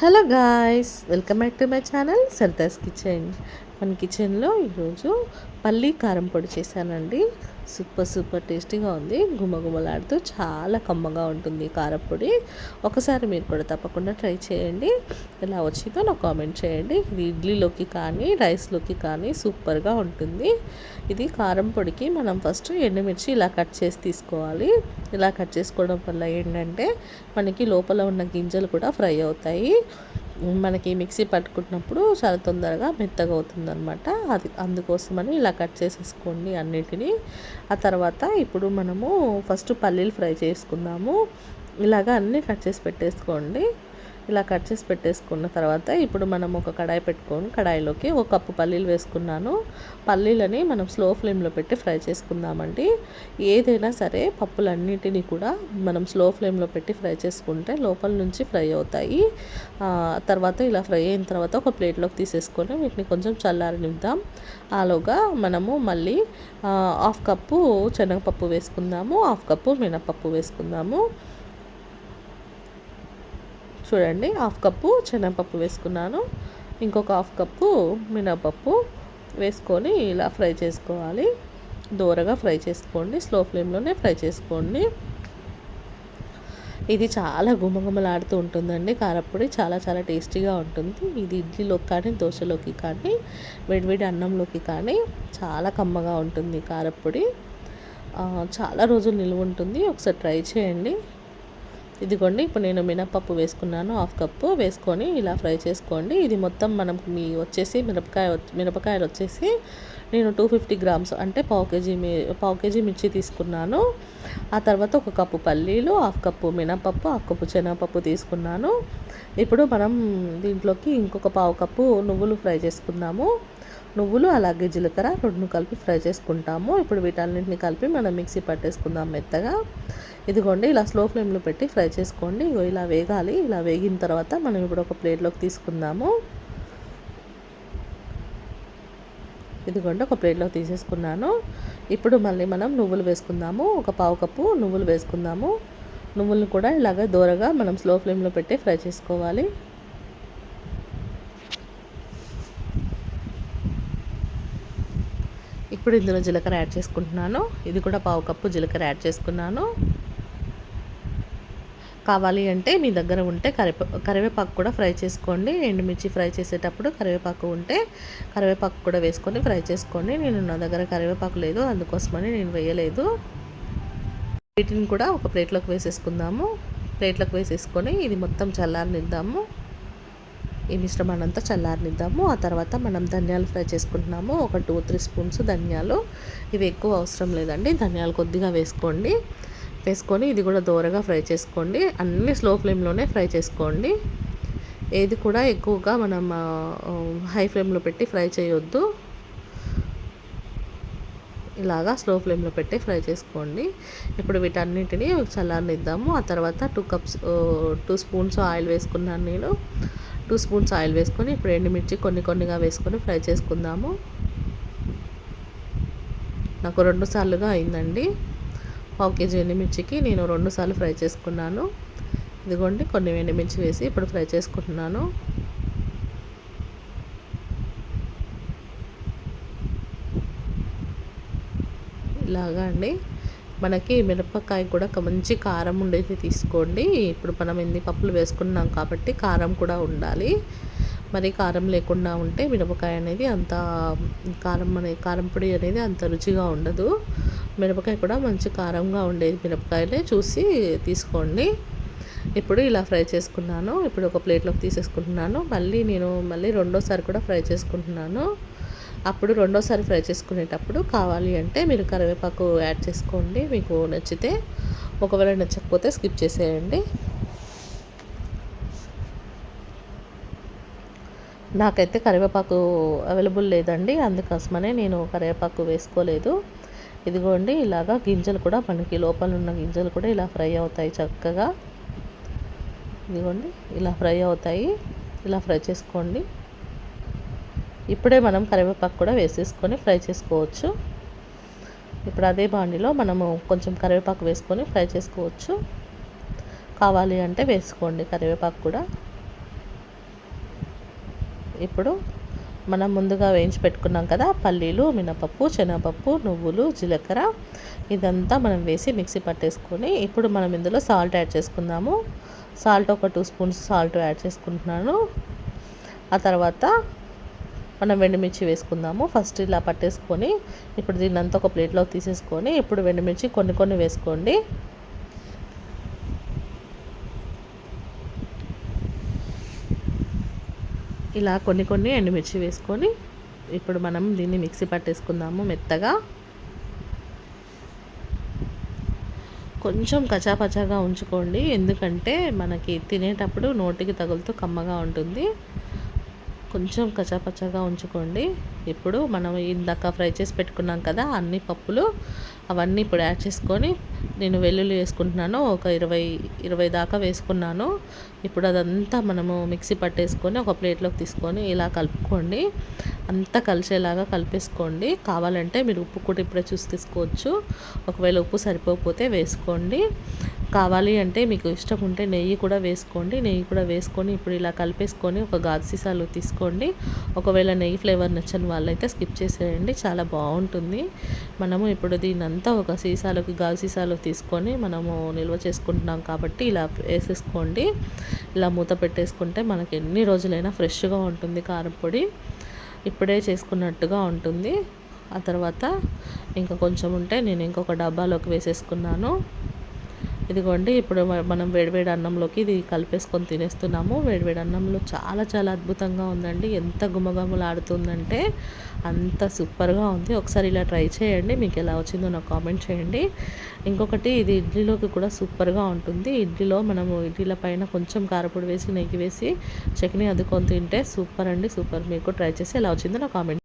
Hello guys, welcome back to my channel Sardas Kitchen. మన కిచెన్లో ఈరోజు పల్లీ కారం పొడి చేశానండి. సూపర్ సూపర్ టేస్టీగా ఉంది. గుమగుమలాడుతూ చాలా కమ్మగా ఉంటుంది కారపొడి ఒకసారి మీరు కూడా తప్పకుండా ట్రై చేయండి. ఎలా వచ్చిందో నాకు కామెంట్ చేయండి. ఇది ఇడ్లీలోకి కానీ రైస్లోకి కానీ సూపర్గా ఉంటుంది. ఇది కారం పొడికి మనం ఫస్ట్ ఎండుమిర్చి ఇలా కట్ చేసి తీసుకోవాలి. ఇలా కట్ చేసుకోవడం వల్ల ఏంటంటే మనకి లోపల ఉన్న గింజలు కూడా ఫ్రై అవుతాయి. మనకి మిక్సీ పట్టుకుంటున్నప్పుడు చాలా తొందరగా మెత్తగా అవుతుందన్నమాట. అది అందుకోసమని ఇలా కట్ చేసేసుకోండి అన్నిటినీ. ఆ తర్వాత ఇప్పుడు మనము ఫస్ట్ పల్లీలు ఫ్రై చేసుకుందాము. ఇలాగ అన్నీ కట్ చేసి పెట్టేసుకోండి. ఇలా కట్ చేసి పెట్టేసుకున్న తర్వాత ఇప్పుడు మనం ఒక కడాయి పెట్టుకొని కడాయిలోకి ఒక కప్పు పల్లీలు వేసుకున్నాను. పల్లీలని మనం స్లో ఫ్లేమ్లో పెట్టి ఫ్రై చేసుకుందామండి. ఏదైనా సరే పప్పులన్నిటినీ కూడా మనం స్లో ఫ్లేమ్లో పెట్టి ఫ్రై చేసుకుంటే లోపల నుంచి ఫ్రై అవుతాయి. తర్వాత ఇలా ఫ్రై అయిన తర్వాత ఒక ప్లేట్లోకి తీసేసుకొని వీటిని కొంచెం చల్లారనిద్దాం. ఆలోగా మనము మళ్ళీ హాఫ్ కప్పు శనగపప్పు వేసుకుందాము హాఫ్ కప్పు మినపప్పు వేసుకుందాము. చూడండి హాఫ్ కప్పు శనగపప్పు వేసుకున్నాను. ఇంకొక హాఫ్ కప్పు మినపప్పు వేసుకొని ఇలా ఫ్రై చేసుకోవాలి. దూరగా ఫ్రై చేసుకోండి స్లో ఫ్లేమ్లోనే ఫ్రై చేసుకోండి. ఇది చాలా గుమగుమలాడుతూ ఉంటుందండి కారప్పొడి చాలా చాలా టేస్టీగా ఉంటుంది. ఇది ఇడ్లీలోకి కానీ దోశలోకి కానీ వేడివేడి అన్నంలోకి కానీ చాలా కమ్మగా ఉంటుంది కారప్పొడి చాలా రోజులు నిల్వ ఉంటుంది. ఒకసారి ట్రై చేయండి. ఇదిగోండి ఇప్పుడు నేను మినపప్పు వేసుకున్నాను హాఫ్ కప్పు వేసుకొని ఇలా ఫ్రై చేసుకోండి. ఇది మొత్తం మనం మీ వచ్చేసి మిరపకాయ మిరపకాయలు వచ్చేసి నేను టూ ఫిఫ్టీ గ్రామ్స్ అంటే పావు కేజీ మీ పావు కేజీ మిర్చి తీసుకున్నాను. ఆ తర్వాత ఒక కప్పు పల్లీలు హాఫ్ కప్పు మినపప్పు హాఫ్ కప్పు శనగపప్పు తీసుకున్నాను. ఇప్పుడు మనం దీంట్లోకి ఇంకొక పావు కప్పు నువ్వులు ఫ్రై చేసుకుందాము. నువ్వులు అలాగే జీలకర్ర రెండు కలిపి ఫ్రై చేసుకుంటాము. ఇప్పుడు వీటన్నింటిని కలిపి మనం మిక్సీ పట్టేసుకుందాం మెత్తగా. ఇదిగోండి ఇలా స్లో ఫ్లేమ్లో పెట్టి ఫ్రై చేసుకోండి. ఇగో ఇలా వేగాలి. ఇలా వేగిన తర్వాత మనం ఇప్పుడు ఒక ప్లేట్లోకి తీసుకుందాము. ఇదిగోండి ఒక ప్లేట్లోకి తీసేసుకున్నాను. ఇప్పుడు మళ్ళీ మనం నువ్వులు వేసుకుందాము. ఒక పావు కప్పు నువ్వులు వేసుకుందాము. నువ్వులను కూడా ఇలాగ దూరగా మనం స్లో ఫ్లేమ్లో పెట్టి ఫ్రై చేసుకోవాలి. ఇప్పుడు ఇందులో జీలకర్ర యాడ్ చేసుకుంటున్నాను. ఇది కూడా పావు కప్పు జీలకర్ర యాడ్ చేసుకున్నాను. కావాలి అంటే మీ దగ్గర ఉంటే కరివే కరివేపాకు కూడా ఫ్రై చేసుకోండి. ఎండుమిర్చి ఫ్రై చేసేటప్పుడు కరివేపాకు ఉంటే కరివేపాకు కూడా వేసుకొని ఫ్రై చేసుకోండి. నేను నా దగ్గర కరివేపాకు లేదు అందుకోసమని నేను వేయలేదు. వీటిని కూడా ఒక ప్లేట్లోకి వేసేసుకుందాము. ప్లేట్లోకి వేసేసుకొని ఇది మొత్తం చల్లారనిద్దాము. ఈ మిశ్రమాన్ని అంతా చల్లారనిద్దాము. ఆ తర్వాత మనం ధనియాలు ఫ్రై చేసుకుంటున్నాము. ఒక టూ త్రీ స్పూన్స్ ధనియాలు. ఇవి ఎక్కువ అవసరం లేదండి. ధనియాలు కొద్దిగా వేసుకోండి. వేసుకొని ఇది కూడా దోరగా ఫ్రై చేసుకోండి. అన్నీ స్లో ఫ్లేమ్లోనే ఫ్రై చేసుకోండి. ఏది కూడా ఎక్కువగా మనం హై ఫ్లేమ్లో పెట్టి ఫ్రై చేయొద్దు. ఇలాగా స్లో ఫ్లేమ్లో పెట్టి ఫ్రై చేసుకోండి. ఇప్పుడు వీటన్నిటిని చల్లారనిద్దాము. ఆ తర్వాత two cups two spoons oil వేసుకున్నాను నేను. టూ స్పూన్స్ ఆయిల్ వేసుకొని ఇప్పుడు ఎండుమిర్చి కొన్ని కొన్నిగా వేసుకొని ఫ్రై చేసుకుందాము. నాకు రెండు సార్లుగా అయిందండి. పావు కేజీ ఎండుమిర్చికి నేను రెండు సార్లు ఫ్రై చేసుకున్నాను. ఇదిగోండి కొన్ని ఎండుమిర్చి వేసి ఇప్పుడు ఫ్రై చేసుకుంటున్నాను. ఇలాగా అండి. మనకి మిరపకాయ కూడా మంచి కారం ఉండేది తీసుకోండి. ఇప్పుడు మనం ఎన్ని పప్పులు వేసుకున్నాం కాబట్టి కారం కూడా ఉండాలి. మరి కారం లేకుండా ఉంటే మిరపకాయ అనేది అంత కారం అనే కారం పొడి అనేది అంత రుచిగా ఉండదు. మిరపకాయ కూడా మంచి కారంగా ఉండేది మిరపకాయలే. చూసి తీసుకోండి. ఇప్పుడు ఇలా ఫ్రై చేసుకున్నాను. ఇప్పుడు ఒక ప్లేట్లోకి తీసేసుకుంటున్నాను. మళ్ళీ నేను మళ్ళీ రెండోసారి కూడా ఫ్రై చేసుకుంటున్నాను. అప్పుడు రెండోసారి ఫ్రై చేసుకునేటప్పుడు కావాలి అంటే మీరు కరివేపాకు యాడ్ చేసుకోండి. మీకు నచ్చితే. ఒకవేళ నచ్చకపోతే స్కిప్ చేసేయండి. నాకైతే కరివేపాకు అవైలబుల్ లేదండి అందుకోసమనే నేను కరివేపాకు వేసుకోలేదు. ఇదిగోండి ఇలాగా గింజలు కూడా మనకి లోపల ఉన్న గింజలు కూడా ఇలా ఫ్రై అవుతాయి చక్కగా. ఇదిగోండి ఇలా ఫ్రై అవుతాయి. ఇలా ఫ్రై చేసుకోండి. ఇప్పుడే మనం కరివేపాకు కూడా వేసేసుకొని ఫ్రై చేసుకోవచ్చు. ఇప్పుడు అదే బాండిలో మనము కొంచెం కరివేపాకు వేసుకొని ఫ్రై చేసుకోవచ్చు. కావాలి అంటే వేసుకోండి కరివేపాకు కూడా. ఇప్పుడు మనం ముందుగా వేయించి పెట్టుకున్నాం కదా పల్లీలు మినపప్పు శనగపప్పు నువ్వులు జీలకర్ర. ఇదంతా మనం వేసి మిక్సీ పట్టేసుకొని ఇప్పుడు మనం ఇందులో సాల్ట్ యాడ్ చేసుకుందాము. సాల్ట్ ఒక టూ స్పూన్స్ సాల్ట్ యాడ్ చేసుకుంటున్నాను. ఆ తర్వాత మనం వెండిమిర్చి వేసుకుందాము. ఫస్ట్ ఇలా పట్టేసుకొని ఇప్పుడు దీన్ని అంతా ఒక ప్లేట్లో తీసేసుకొని ఇప్పుడు వెండిమిర్చి కొన్ని కొన్ని వేసుకోండి. ఇలా కొన్ని కొన్ని ఎండుమిర్చి వేసుకొని ఇప్పుడు మనం దీన్ని మిక్సీ పట్టేసుకుందాము మెత్తగా. కొంచెం కచాపచాగా ఉంచుకోండి ఎందుకంటే మనకి తినేటప్పుడు నోటికి తగులుతూ కమ్మగా ఉంటుంది. కొంచెం కచాపచాగా ఉంచుకోండి. ఇప్పుడు మనం ఇందాక ఫ్రై చేసి పెట్టుకున్నాం కదా అన్ని పప్పులు అవన్నీ ఇప్పుడు యాడ్ చేసుకొని నేను వెల్లుల్లి వేసుకుంటున్నాను. ఒక ఇరవై ఇరవై దాకా వేసుకున్నాను. ఇప్పుడు అదంతా మనము మిక్సీ పట్టేసుకొని ఒక ప్లేట్లోకి తీసుకొని ఇలా కలుపుకోండి. అంతా కలిసేలాగా కలిపేసుకోండి. కావాలంటే మీరు ఉప్పు కూడా ఇప్పుడే చూసి తీసుకోవచ్చు. ఒకవేళ ఉప్పు సరిపోకపోతే వేసుకోండి. కావాలి అంటే మీకు ఇష్టం ఉంటే నెయ్యి కూడా వేసుకోండి. నెయ్యి కూడా వేసుకొని ఇప్పుడు ఇలా కలిపేసుకొని ఒక గాజు సీసాలు తీసుకోండి. ఒకవేళ నెయ్యి ఫ్లేవర్ నచ్చని వాళ్ళైతే స్కిప్ చేసేయండి. చాలా బాగుంటుంది. మనము ఇప్పుడు దీనంతా ఒక సీసాలోకి గాజు సీసాలు తీసుకొని మనము నిల్వ చేసుకుంటున్నాం కాబట్టి ఇలా వేసేసుకోండి. ఇలా మూత పెట్టేసుకుంటే మనకి ఎన్ని రోజులైనా ఫ్రెష్గా ఉంటుంది కారపొడి ఇప్పుడే చేసుకున్నట్టుగా ఉంటుంది. ఆ తర్వాత ఇంకా కొంచెం ఉంటే నేను ఇంకొక డబ్బాలోకి వేసేసుకున్నాను. ఇదిగోండి ఇప్పుడు మనం వేడివేడి అన్నంలోకి ఇది కలిపేసుకొని తినేస్తున్నాము. వేడివేడి అన్నంలో చాలా చాలా అద్భుతంగా ఉందండి. ఎంత గుమగుమలాడుతుందంటే అంత సూపర్గా ఉంది. ఒకసారి ఇలా ట్రై చేయండి. మీకు ఎలా వచ్చిందో నాకు కామెంట్ చేయండి. ఇంకొకటి ఇది ఇడ్లీలోకి కూడా సూపర్గా ఉంటుంది. ఇడ్లీలో మనము ఇడ్లీల పైన కొంచెం కారపొడి వేసి నెయ్యి వేసి చట్నీ అద్దుకొని తింటే సూపర్ అండి సూపర్. మీకు ట్రై చేసి ఎలా వచ్చిందో నాకు కామెంట్